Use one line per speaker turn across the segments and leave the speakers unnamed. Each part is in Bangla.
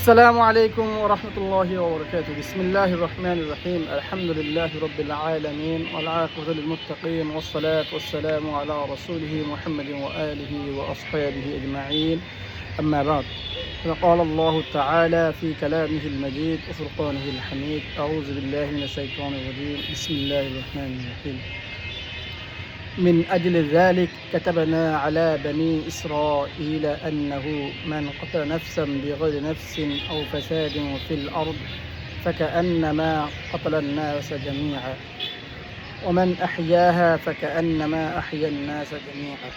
السلام عليكم ورحمة الله وبركاته. بسم الله الرحمن الرحيم. الحمد لله رب العالمين والعاقبة للمتقين والصلاة والسلام على رسوله محمد وآله وأصحابه أجمعين. أما بعد فقال الله تعالى في كلامه المجيد وفرقانه الحميد أعوذ بالله من الشيطان الرجيم. بسم الله الرحمن الرحيم. من أجل ذلك كتبنا على بني إسرائيل أنه من قتل نفسا بغير نفس أو فساد في الأرض فكأنما قتل الناس جميعا. ومن أحياها فكأنما أحيا الناس جميعا.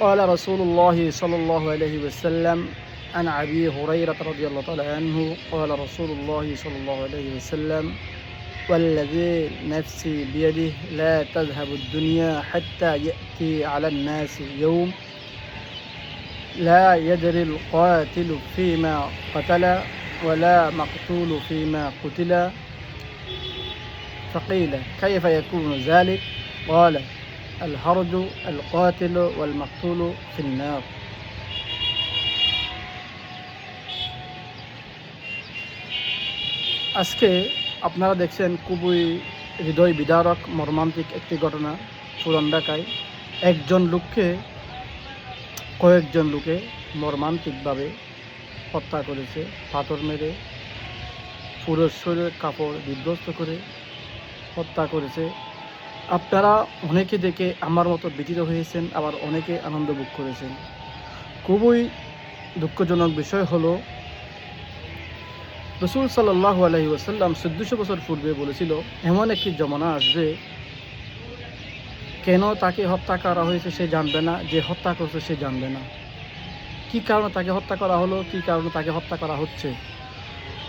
قال رسول الله صلى الله عليه وسلم عن أبي هريرة رضي الله تعالى عنه قال رسول الله صلى الله عليه وسلم والذي نفسي بيده لا تذهب الدنيا حتى يأتي على الناس يوم لا يدري القاتل فيما قتل ولا مقتول فيما قتل فقيل كيف يكون ذلك قال الهرج القاتل والمقتول في النار আজকে আপনারা দেখছেন খুবই হৃদয় বিদারক, মর্মান্তিক একটি ঘটনা পুরান ঢাকায়। একজন লোককে, কয়েকজন লোকে মর্মান্তিকভাবে হত্যা করেছে, পাথর মেরে পুরো শরীরের কাপড় বিধ্বস্ত করে হত্যা করেছে। আপনারা অনেকে দেখে আমার মতো ব্যতীত হয়েছেন, আবার অনেকে আনন্দ ভোগ করেছেন। খুবই দুঃখজনক বিষয় হলো রসুল সাল্লাহ আলহি ওসাল্লাম চোদ্দশো বছর পূর্বে বলেছিল, এমন একটি জমানা আসবে, কেন তাকে হত্যা করা হয়েছে সে জানবে না, যে হত্যা করছে সে জানবে না। কী কারণে তাকে হত্যা করা হলো, কী কারণে তাকে হত্যা করা হচ্ছে?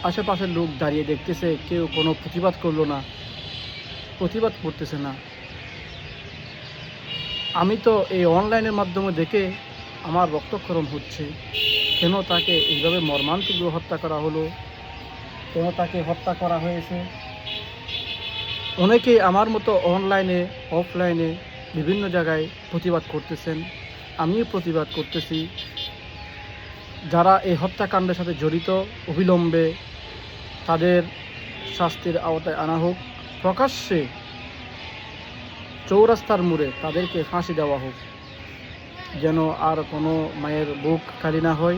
আশেপাশের লোক দাঁড়িয়ে দেখতেছে, কেউ কোনো প্রতিবাদ করল না, প্রতিবাদ করতেছে না। আমি তো এই অনলাইনের মাধ্যমে দেখে আমার রক্তক্ষরণ হচ্ছে, কেন তাকে এইভাবে মর্মান্তিক হত্যা করা হলো? কেন তাকে হত্যা করা হয়েছে। অনেকেই আমার মতো অনলাইনে অফলাইনে বিভিন্ন জায়গায় প্রতিবাদ করতেছেন। আমিও প্রতিবাদ করতেছি। যারা এই হত্যাকাণ্ডের সাথে জড়িত, অবিলম্বে তাদের শাস্তির আওতায় আনা হোক। প্রকাশ্যে চৌরাস্তার মোড়ে তাদেরকে ফাঁসি দেওয়া হোক। যেন আর কোনো মায়ের বুক খালি না হয়।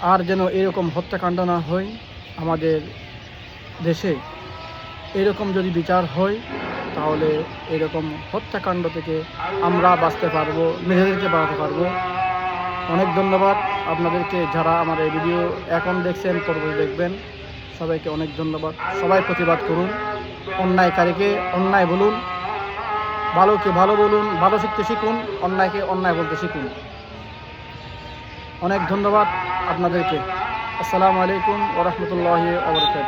আর যেন এরকম হত্যাকাণ্ড না হয় আমাদের দেশে। এরকম যদি বিচার হয়, তাহলে এরকম হত্যাকাণ্ড থেকে আমরা বাঁচতে পারব, নিজেদেরকে বাঁচাতে পারব। অনেক ধন্যবাদ আপনাদেরকে যারা আমার এই ভিডিও এখন দেখছেন, পরবর্তী দেখবেন। সবাইকে অনেক ধন্যবাদ। সবাই প্রতিবাদ করুন, অন্যায়কারীকে অন্যায় বলুন, ভালোকে ভালো বলুন, ভালো শিখতে শিখুন, অন্যায়কে অন্যায় বলতে শিখুন। অনেক ধন্যবাদ। আপনাদেরকে আসসালামু আলাইকুম ওরহমতুল্লাহ ওবরকাত